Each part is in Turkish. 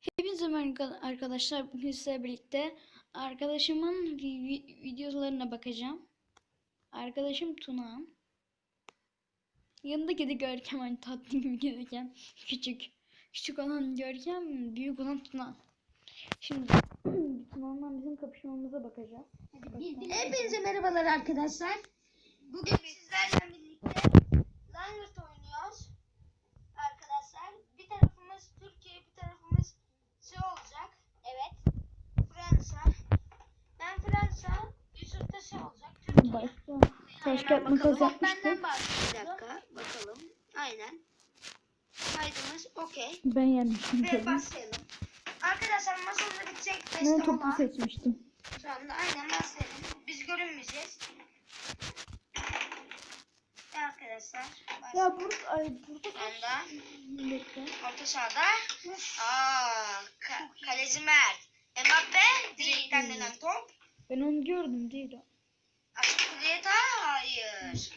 Hepinize merhaba arkadaşlar. Bugün sizlerle birlikte arkadaşımın vi- vi- videolarına bakacağım. Arkadaşım Tuna. Yanındaki de Görkem hani tatlı gibi gözüken küçük. Küçük olan Görkem, büyük olan Tuna. Şimdi Tuna'ndan bizim kapışmamıza bakacağız. Hepinize merhabalar arkadaşlar. Bugün sizlerle birlikte Langırt oynuyoruz. Arkadaşlar bir tarafımız Türkiye bir tarafımız şey olacak. Evet. Fransa. Ben Fransa. Yusuf da şey olacak. Türkiye. Başka taş kağıt makas yapmıştık. Benden başlayalım. Bir dakika bakalım. Aynen. Kaydımız okey. Ben yenmiştim Ve tabii. başlayalım. Arkadaşlar masamda bitecek Ben beste topu olan. seçmiştim. Şu anda aynen başlayalım. Biz görünmeyeceğiz. Ve arkadaşlar Ya burada, ay, burada şu anda Bekle. orta sahada aa, ka- kaleci Mert. Mbappe direkten dönen top. Ben onu gördüm değil o. Aspilieta hayır.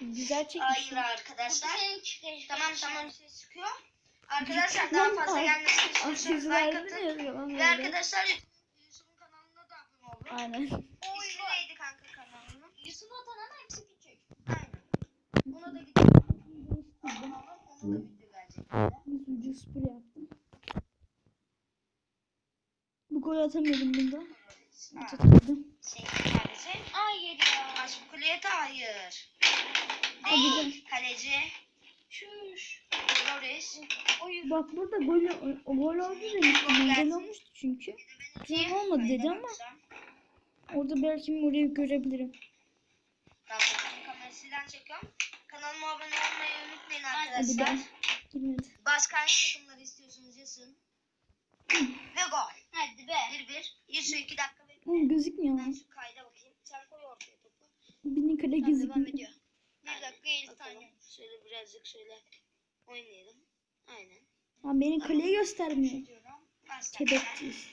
Güzel Hayır çekmiştim. arkadaşlar. Tamam tamam ses çıkıyor. Arkadaşlar daha fazla gelmesini istiyorsanız like atın. Ve arkadaşlar Yusuf'un kanalına da abone olun. Aynen. İsmi neydi kanka kanalının? Yusuf Atan ama hepsi küçük. Aynen. Buna da gidelim. Ona da video gelecek. Spor yaptım. Bu gol bunda. Atamadım. Şey neredesin? Hayır ya. Aşkuliyete hayır. Değil. Kaleci. Şuş. Loris. Bak burada gol, o gol oldu demiştim. Ben Gol olmuştu çünkü. Güzel olmadı dedi ama orada belki orayı görebilirim. Kamerasından çekiyorum. Kanalıma abone olmayı unutmayın arkadaşlar. ben. Başka hangi takımları istiyorsunuz yazın. Ve gol. Hadi be. 1-1. Yusuf 2 dakika. Oğlum gözükmüyor Ben ama. şu kayda bakayım. Benim kale Tamam, devam ediyor. Bir dakika 50 Bakalım. tane. Şöyle birazcık şöyle oynayalım. Aynen. Ama benim kaleyi göstermiyor. Kebekçiyiz.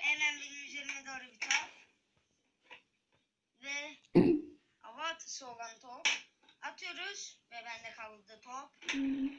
Hemen benim üzerime doğru bir top. Ve hava atışı olan top. Atıyoruz ve bende kaldı top. Hmm.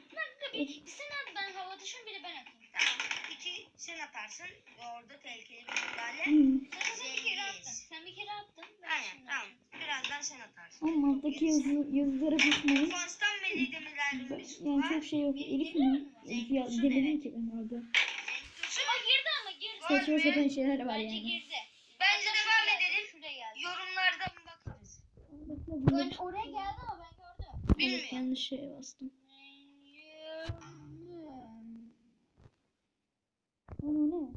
Bir sen at ben hava düşün biri ben atayım. Tamam. İki sen atarsın ve orada tehlikeli bir müdahale. Hmm. Sen, sen bir kere attın. Sen bir kere attın. Ben Aynen tamam. Birazdan sen atarsın. Ama alttaki yazı, yazılara bakmayın. Fransa'dan Melih Demirel'in bir Yani var. çok şey yok. Elif mi? Elif ya demedim ki ben orada. Zentusu. Ama girdi ama girdi. Gol Saçma sapan şeyler var Bence yani. girdi. Bence Hatta devam şuraya geldi, edelim. Şuraya geldi. Yorumlarda bakarız. Ben oraya geldi ama ben gördüm. Bilmiyorum. yanlış şeye bastım. Ama ne?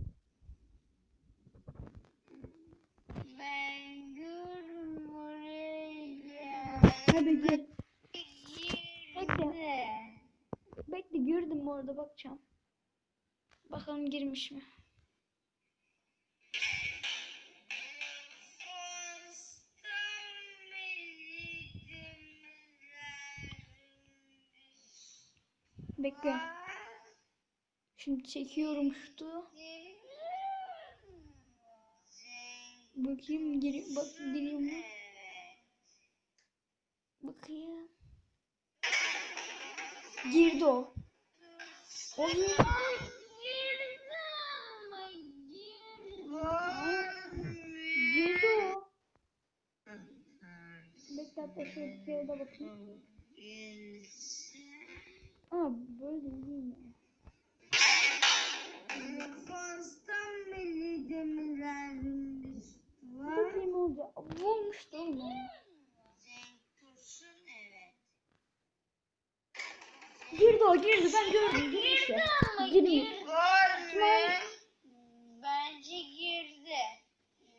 Ben gördüm oraya Ha bekle. Bekle. Bekle gördüm orada bakacağım. Bakalım girmiş mi? Bekle. Şimdi çekiyorum şutu. Bakayım gir bak giriyor mu? Bakayım. Girdi o. O girdi. O. Bekle bir de bakayım. Aa böyle değil mi? Bakayım olacak. Vurmuştu oğlum. o. Girdi o girdi ben gördüm girmişti. Girmiyor. Bence girdi.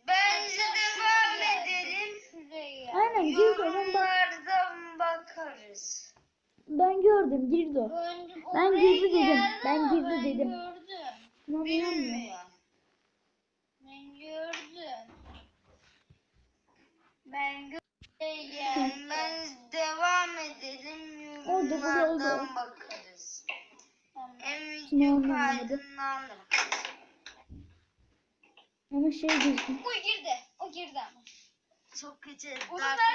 Bence devam edelim. Şuraya. Aynen girdi Yorumlardan bakarız. Ben gördüm girdi o. Ben girdi dedim. Ben girdi ben dedim. Gördüm. Ama inanmıyor. Ben gördüm. Ben gördüm. Ben devam edelim. Oldu, bu da oldu. Bakarız. En kaydından alırım. Ama şey gözüküyor. O girdi. O girdi ama. Çok kötü. Attın?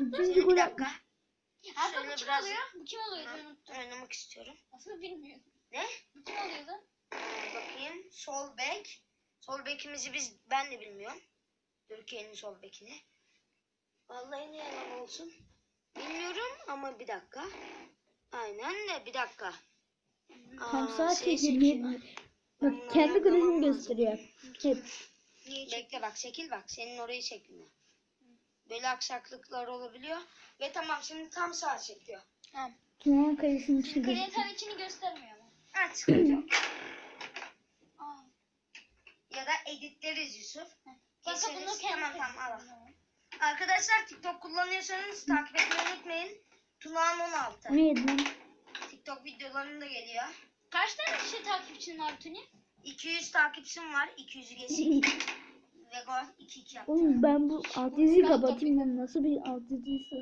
Üçüncü Şimdi gol bir dakika. Şöyle bu kim biraz- oluyor? Bu kim? Ben unuttum. Oynamak istiyorum. Aslında bilmiyorum. Ne? Bu kim oluyordu? Ee, bakayım. Sol bek. Sol bekimizi biz ben de bilmiyorum. Türkiye'nin sol bekini. Vallahi ne yalan olsun. Bilmiyorum ama bir dakika. Aynen de bir dakika. Tam Aa, saat şey. Bak kendi lazım. gösteriyor. Hep. Bekle bak şekil bak. Senin orayı çekmiyor. Böyle aksaklıklar olabiliyor. Ve tamam şimdi tam sağ çekiyor. Tamam. Tuna'nın kalesinin içinde Kalenin tam içini göstermiyor ama. Ha sıkıntı yok. Aa. Ya da editleriz Yusuf. Kanka bunu Keseriz. kendi Tamam tamam al. Arkadaşlar TikTok kullanıyorsanız takip etmeyi unutmayın. Tunağan 16. Neydi lan? TikTok videolarım da geliyor. Kaç tane kişi takipçin var Tuni? 200 takipçim var. 200'ü geçik. Ve gol 2-2 yaptı. Oğlum ben bu alt yazıyı kapatayım lan. Nasıl bir alt yazıysa.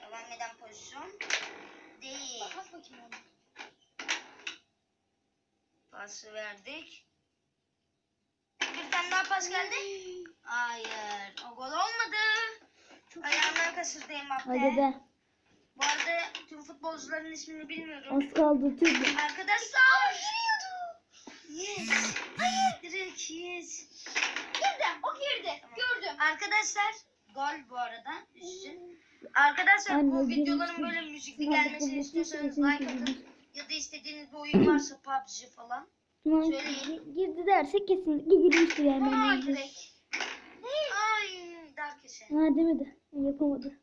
Devam eden pozisyon. Değil. Bak bakayım onu. Pası verdik. Bir tane daha pas geldi. Hayır. O gol olmadı. Ayağından kaçırdı Mbappe. Hadi be. Bu arada tüm futbolcuların ismini bilmiyorum. Az kaldı tüydü. Arkadaşlar. Yes. Hayır. Direkt yes. Girdi. O girdi. Gördüm. Arkadaşlar gol bu arada üstün. Arkadaşlar bu Anne, videoların girmiş. böyle müzikli gelmesini istiyorsanız like atın. Ya da istediğiniz bir oyun varsa PUBG falan. Söyleyin. girdi dersek kesinlikle girmiştir yani. Aa direkt. Ay dar kese. Ha demedi. Yapamadı.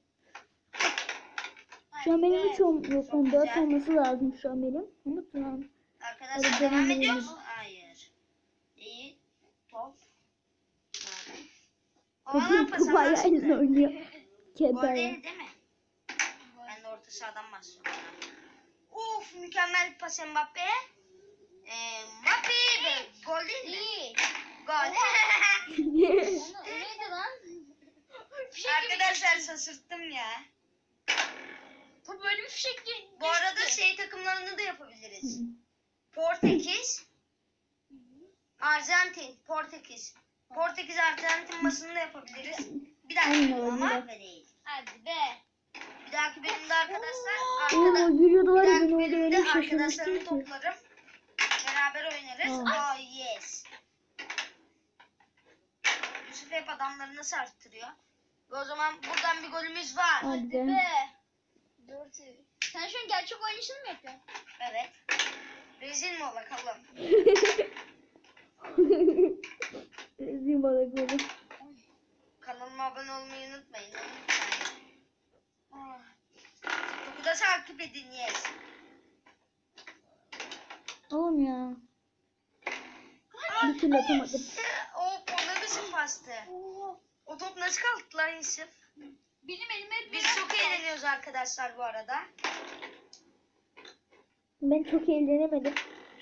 Şu an benim 3 ol yok lan 4 güzel. olması lazım şu an benim. Tuna'nın. Arkadaşlar devam devam ediyoruz. edelim. Hayır. İyi. Top. Nerede? Ayağıyla çıktı. oynuyor. Gol Keber. değil mi? Ben de orta sahadan bahsediyorum. Uf mükemmel bir pas Mbappe'ye. Ee, Mbappe ve gol değil mi? İyi. Gol. Neydi lan? Fişek gibi Arkadaşlar şaşırttım ya. Bu böyle bir fişek gibi Bu arada şey takımlarını da yapabiliriz. Portekiz, Arjantin, Portekiz. Portekiz Arjantin maçını da yapabiliriz. Bir dahaki bölüm ama. Hadi be. Bir dahaki bölümde arkadaşlar Oo arkada var bir ya dahaki bölümde arkadaşlarımı toplarım. Beraber oynarız. Aa. Oh yes. Yusuf hep adamlarını sarttırıyor. Ve o zaman buradan bir golümüz var. Hadi Hadi be. Dört. Sen şu an gerçek oynayışını mı yapıyorsun? Evet. Rezil mi ola bakalım? Ezeyim bana böyle. Kanalıma abone olmayı unutmayın. Lütfen. TikTok'u da takip edin yes. Oğlum ya. Bir türlü atamadım. O, o ne biçim pastı? O top nasıl kalktı lan Yusuf? Benim elime Biz çok eğleniyoruz arkadaşlar bu arada. Ben çok eğlenemedim.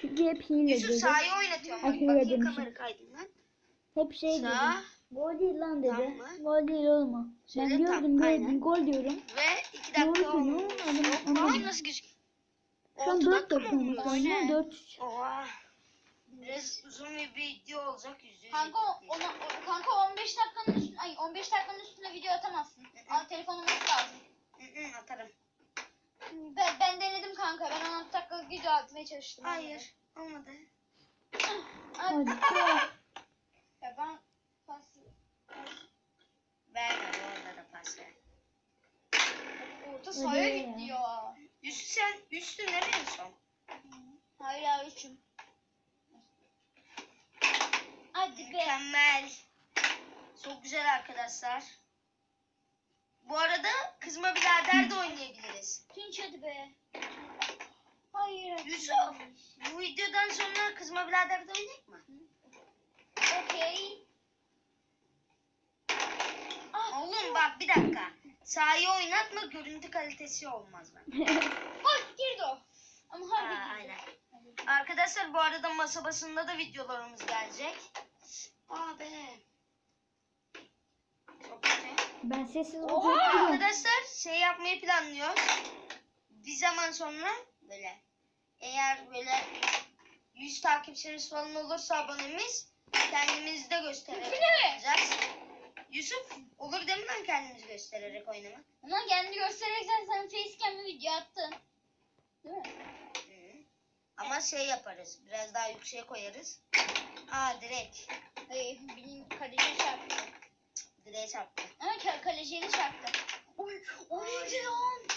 Çünkü hep hile Yusuf dedi. sahayı oynatıyorum. Bak, bakayım demişim. kamera kaydından. Hep şey dedi. Sağ. Gol değil lan dedi. Tam mı? Gol değil oğlum o. Söyle Ben tam, diyordum aynen. gördüm gol diyorum. Ve iki Doğru dakika ama- bakayım nasıl gözüküyor. Şu an Altı 4 dakika dakika mı olmuş. Aynen 4 Oha. Biraz uzun bir video olacak yüzde yüz. Kanka o- ona, kanka 15 dakikanın üstüne ay 15 dakikanın üstüne video atamazsın. Al telefonun olması lazım. Hı hı, atarım. Ben, ben denedim kanka. Ben 16 dakikalık video atmaya çalıştım. Hayır. Olmadı. Hadi. Ya ben pas Verme orada da pas ver. orta sahaya Hadi. gitti ya. Üstü sen üstü nereye son? Ya üçüm. Hadi be. Mükemmel. Çok güzel arkadaşlar. Bu arada kızma birader de oynayabiliriz. Tunç hadi be. Hayır. Yusuf. Bu videodan sonra kızma birader de oynayacak mı? Okey. Ah, Oğlum bak bir dakika. Sahayı oynatma görüntü kalitesi olmaz bak. Gol girdi o. Ama Ha, harbi girdi. aynen. Arkadaşlar bu arada masa basında da videolarımız gelecek. Aa be. Çok kötü. Ben sessiz Oha! olacaktım. Arkadaşlar şey yapmayı planlıyoruz. Bir zaman sonra böyle eğer böyle 100 takipçimiz falan olursa abonemiz kendimizi de göstererek oynayacağız. Yusuf olur değil mi lan kendimizi göstererek oynamak? Ulan kendini gösterirsen sen facecam'ı video attın. Değil mi? Sonra şey yaparız. Biraz daha yükseğe koyarız. Aa direkt. Ay, benim kaleciye çarptı. Direğe çarptı. Ama ka- kaleciye çarptı. Oy, o neydi lan?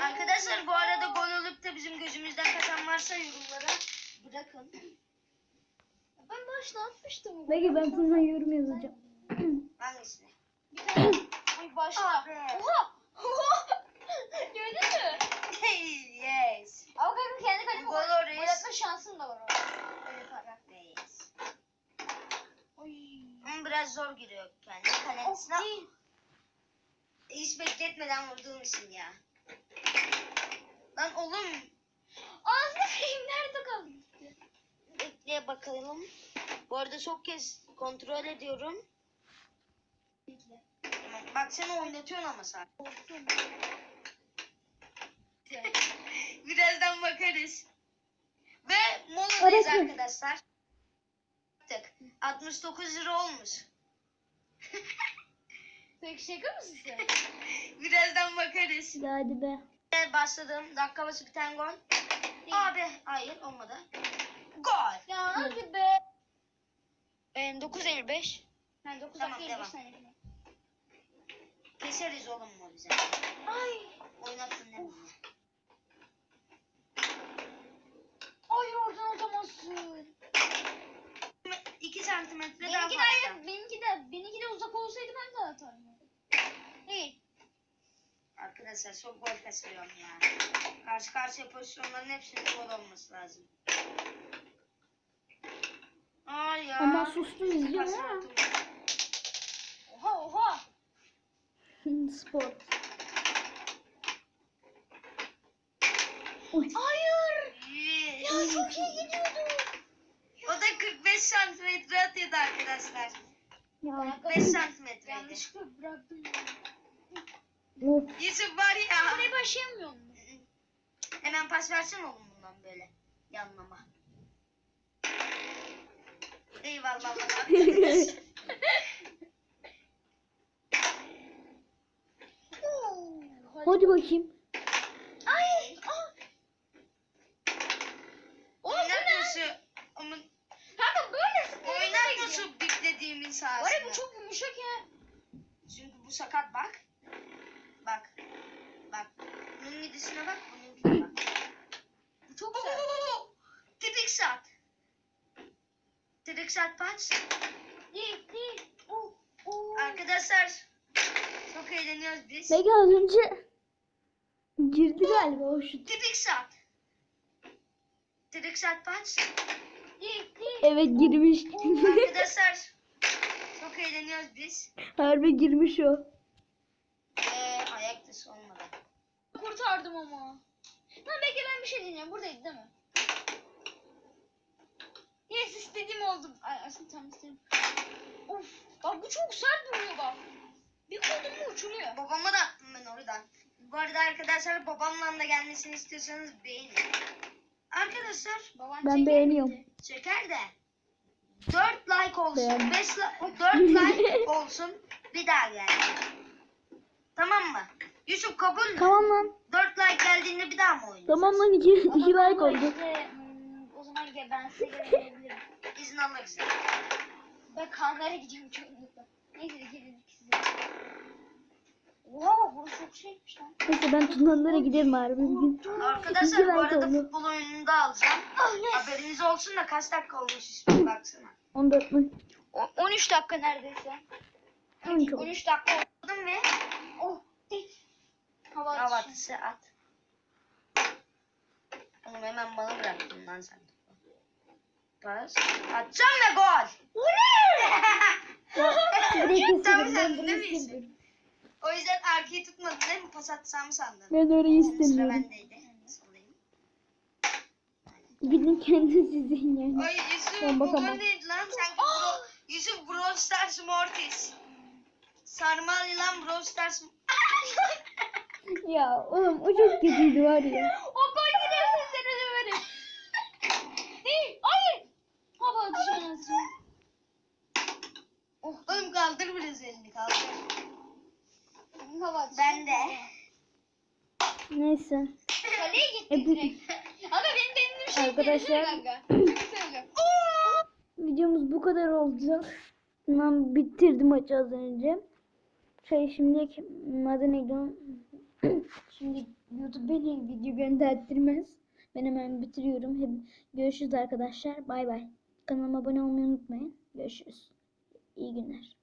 Arkadaşlar bu arada gol olup da bizim gözümüzden kaçan varsa yorumlara bırakın. Başta atmıştım. Belki ben sana yorum yazacağım. Hangisini? Bir tane. Başta. Oha! Gördün mü? yes. Ama kanka kendi kalemi Gol gol oraya. gol atma şansın da var orada. Öyle yaparak. Yes. Oy. Ama biraz zor giriyor kendi kalesine. değil. Hiç bekletmeden vurduğum için ya. Lan oğlum Ağzına kayayım nerede kaldı? bekle bakalım. Bu arada çok kez kontrol ediyorum. Bekle. Bak sen oynatıyorsun ama sen. Birazdan bakarız. Ve moladayız Arası. arkadaşlar. Baktık. 69 lira olmuş. Peki şaka mısın sen? Birazdan bakarız. Ya hadi be. Başladım. Dakika başı biten gol. Abi hayır olmadı. Gol. ya hadi be. Ee, 9.55. Ha 9 Tamam, dakika 55 devam. saniye. falan. Keseriz oğlum o bize. Ay. Değil mi? Ay oradan atamazsın. 2 santimetre daha Benimki de, fazla. hayır, benimki de, benimki de uzak olsaydı ben de atardım. Değil. Arkadaşlar çok gol kaçırıyorum ya. Karşı karşıya pozisyonların hepsinin gol olması lazım. Ya. Ama Pas ama. verdim. Oha oha. Spor. Oy. Hayır. Ya çok iyi gidiyordu. O da 45 santimetre atıyordu arkadaşlar. Ya. 5 santimetreydi. Yanlışlıkla bıraktım. Of. Yusuf var ya. Oraya başlayamıyor mu? Hemen pas versene oğlum bundan böyle. Yanlama. Eyvallah. Hadi bakayım. Ay. Aa. Oğlum bu ne? Oynatması. Ama Kanka böyle sıkıntı oynatması beklediğimin Var ya sahasında. bu çok yumuşak ya. Çünkü bu sakat bak. Bak. Bak. Bunun gidisine bak. Bunun bak. Bu çok güzel. Oo! Trik sat. Oh, oh. Arkadaşlar çok eğleniyoruz biz. Belki az önce girdi galiba o sat. Trik sat pas. Değil değil. Evet girmiş. Arkadaşlar çok eğleniyoruz biz. Harbi girmiş o. Ee, ayak dışı olmadı. Kurtardım ama. Lan bekle ben bir şey dinliyorum. Buradaydı değil mi? Yes istediğim oldu. Ay aslında tam istedim. Of. Bak bu çok sert vuruyor bak. Bir koydum mu uçuruyor. Babama da attım ben oradan. Bu arada arkadaşlar babamla da gelmesini istiyorsanız beğenin. Arkadaşlar Baban Ben çeker beğeniyorum. Çeker de 4 like olsun. Beğendim. 5 4 like olsun. Bir daha gelsin. Tamam mı? Yusuf kabul mü? Tamam lan. 4 like geldiğinde bir daha mı oynayacağız? Tamam lan iki, like oldu. işte, gel ben size gelebilirim. İzin alırız. yani. ben kanlara gidiyorum çoğunlukla. Neyse gelin size. Oha burası çok şeymiş lan. Neyse ben Tuna'lara giderim harbi bir gün. Arkadaşlar bu arada oldu. futbol oyununu da alacağım. Ah yes. Haberiniz olsun da kaç dakika olmuş işte baksana. 14 mü? O- 13 dakika neredeyse. 13 oldu. 13 dakika oldu. Aldım ve Oh değil. Hava hava atışı. at. Oğlum hemen bana bıraktın lan sen. Pas. Atacağım ve gol. Sen Ben de bunu misin? istedim. O yüzden arkayı tutmadın değil mi? Pas atsam sandın. Ben orayı Sıra istemiyorum. bendeydi. Salayım. Gidin kendiniz izleyin yani. Ay Yusuf Ben bu gol neydi lan? Sanki bro, Yusuf Brawl Stars Mortis. Sarmal yılan Brawl Stars. Ya oğlum o çok kötüydü var ya. O gol giderse seni döverim. Değil. Hayır. Hava atışı anasını. Oh, oğlum kaldır biraz elini kaldır. Hava. Ben de. Neyse. Kaleye gitti E, bu- direkt. Ama benim benim Arkadaşlar Kanka. Çok seveceğim. videomuz bu kadar oldu. Ben bitirdim maçı az önce. Şey şimdi adı neydi? Şimdi YouTube beni video gönderttirmez. Ben hemen bitiriyorum. Hep görüşürüz arkadaşlar. Bay bay. Kanalıma abone olmayı unutmayın. Görüşürüz. İyi günler.